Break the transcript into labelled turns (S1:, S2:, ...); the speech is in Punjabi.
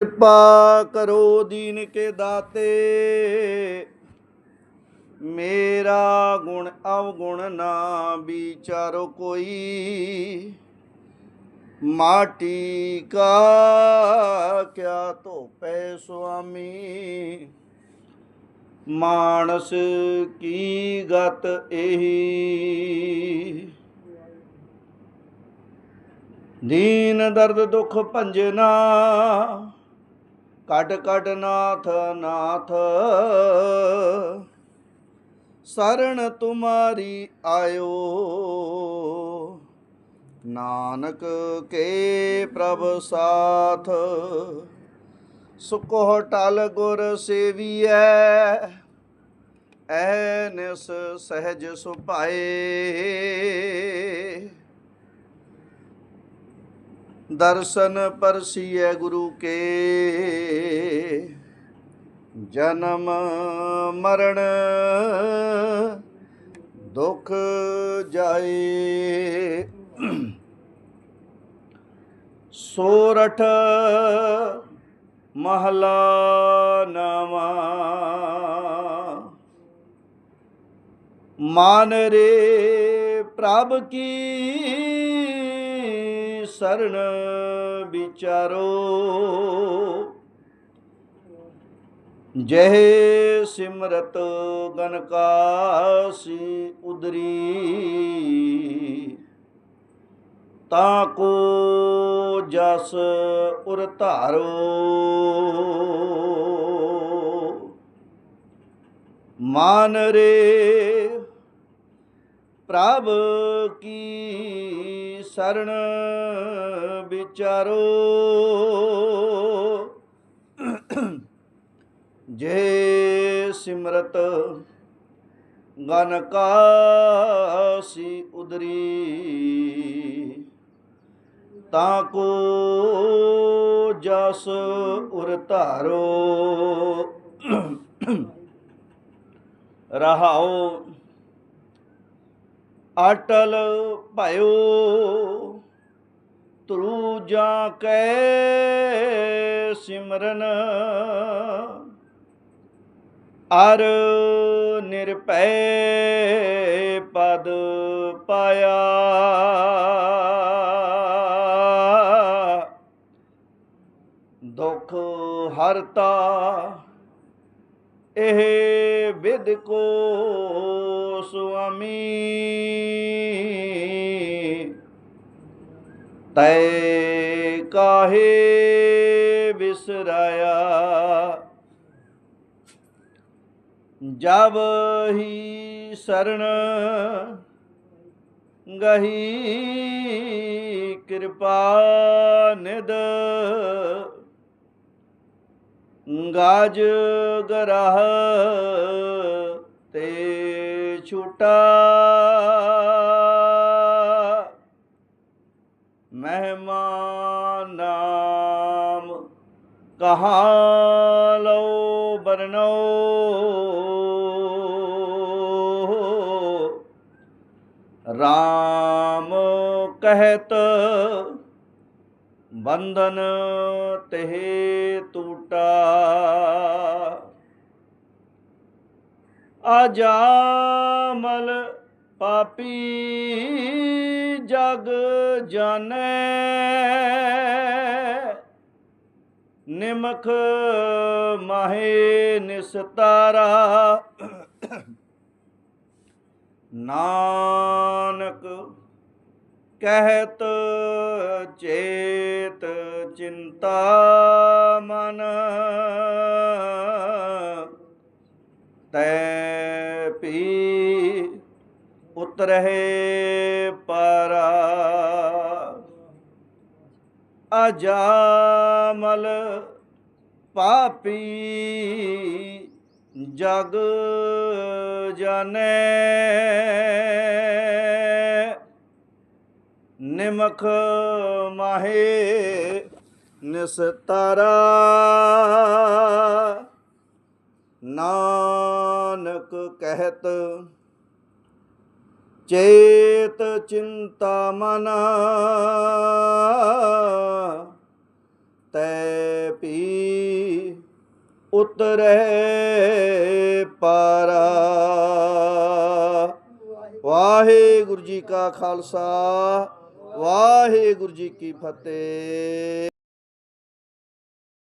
S1: ਕਿਰਪਾ ਕਰੋ ਦੀਨ ਕੇ ਦਾਤੇ। ਮੇਰਾ ਗੁਣ ਅਵਗੁਣ ਨਾ ਵਿਚਾਰੋ ਕੋਈ। ਮਾਟੀ ਕਾ ਕਿਆ ਧੋਪੈ ਸੁਆਮੀ। ਮਾਨਸ ਕੀ ਗਤ ਇਹੀ ਦੀਨ ਦਰਦ ਦੁਖ ਭੰਜਨਾ। ਕੱਟ ਕੱਟ ਨਾਥ। ਨਾਥ ਸਰਣ ਤੁਮਾਰੀ ਆਇਓ। ਨਾਨਕ ਕੇ ਪ੍ਰਭ ਸਾਥ। ਸੁਕੋ ਟਲ ਗੁਰ ਸੇਵੀਐ। ਐਨਸ ਸਹਿਜ ਸੁਭਾਏ। ਦਰਸ਼ਨ ਪਰਸੀਐ ਗੁਰੂ ਕੇ। ਜਨਮ ਮਰਨ ਦੁਖ ਜਾਏ। ਸੋਰਠ ਮਹਲਾ ਨਵਾ ਮਾਨ ਰੇ ਪ੍ਰਭ ਕੀ ਸਰਣ ਵਿਚਾਰੋ। ਜਹ ਸਿਮਰਤ ਗਨਕਾਸੀ ਉਦਰੀ ਤਾ ਕੋ ਜਸ ਉਰ ਧਾਰੋ। ਮਾਨ ਰੇ ਪ੍ਰਭ ਕੀ ਸਰਣ ਵਿਚਾਰੋ। ਜੇ ਸਿਮਰਤ ਗਨ ਕਾਸੀ ਉਦਰੀ, ਤਾਂ ਕੋ ਜਸ ਉਰ ਧਾਰੋ। ਰਹਾਓ ਅਟਲ ਭਇਓ ਤਰੂ ਜਾ ਕੈ ਸਿਮਰਨ। ਅਰ ਨਿਰਭੈ ਪਦ ਪਾਇਆ। ਦੁਖ ਹਰਤਾ ਇਹ ਵਿਦ ਕੋ ਸੁਆਮੀ। ਤੈ ਕਾਹੇ ਵਿਸਰਾਇਆ ਜਬ ਹੀ ਸਰਣ ਗਹੀ ਕਿਰਪਾ ਨਿਦ ਗਾਜ ਗਰਹ ਤੇ ਛੁਟਾ। ਮਹਿਮਾਨ ਨਾਮ ਕਹਾ ਲਓ ਬਰਨੋ। ਰਾਮ ਕਹਿਤ ਬੰਧਨ ਤੇ ਟੂਟਾ ਅਜਾਮਲ ਪਾਪੀ ਜਗ ਜਾਣੈ। ਨਿਮਖ ਮਾਹੇ ਨਿਸਤਾਰਾ। ਨਾਨਕ ਕਹਿਤ ਚੇਤ ਚਿੰਤਾ ਮਨ। ਤੈ ਪੀ ਉਤਰਹਿ ਪਰਾ। ਅਜਾਮਲ ਪਾਪੀ ਜਗ ਜਾਣੈ ਨਿਮਖ ਮਾਹੇ ਨਿਸਤਾਰਾ ਨਾਨਕ ਕਹਿਤ ਚੇਤ ਚਿੰਤਾ ਮਨ, ਤੈ ਪੀ ਉਤਰੇ ਪਾਰਾ। ਵਾਹਿਗੁਰੂ ਜੀ ਕਾ ਖਾਲਸਾ। ਵਾਹਿਗੁਰੂ ਜੀ ਕੀ ਫਤਿਹ।